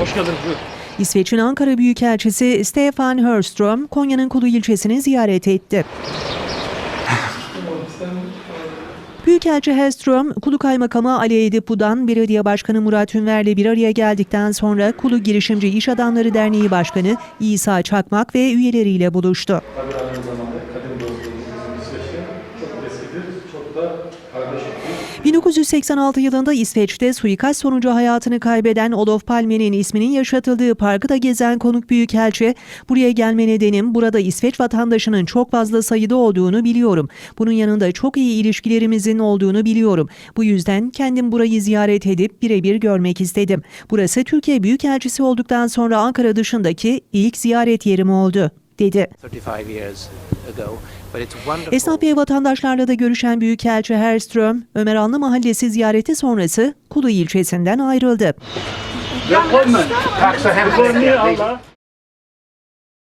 Hoş geldiniz. Buyurun. İsveç'in Ankara Büyükelçisi Stefan Hörström, Konya'nın Kulu ilçesini ziyaret etti. Büyükelçi Hellström, Kulu Kaymakamı Ali Edipu'dan Belediye Başkanı Murat Ünver'le bir araya geldikten sonra Kulu Girişimci İş Adamları Derneği Başkanı İsa Çakmak ve üyeleriyle buluştu. 1986 yılında İsveç'te suikast sonucu hayatını kaybeden Olof Palme'nin isminin yaşatıldığı parkı da gezen konuk büyükelçi, buraya gelme nedenim burada İsveç vatandaşının çok fazla sayıda olduğunu biliyorum. Bunun yanında çok iyi ilişkilerimizin olduğunu biliyorum. Bu yüzden kendim burayı ziyaret edip birebir görmek istedim. Burası Türkiye Büyükelçisi olduktan sonra Ankara dışındaki ilk ziyaret yerim oldu, dedi. 35 years ago. But it's wonderful. Esnaf vatandaşlarla da görüşen Büyükelçi Herström, Ömer Anlı Mahallesi ziyareti sonrası Kulu ilçesinden ayrıldı.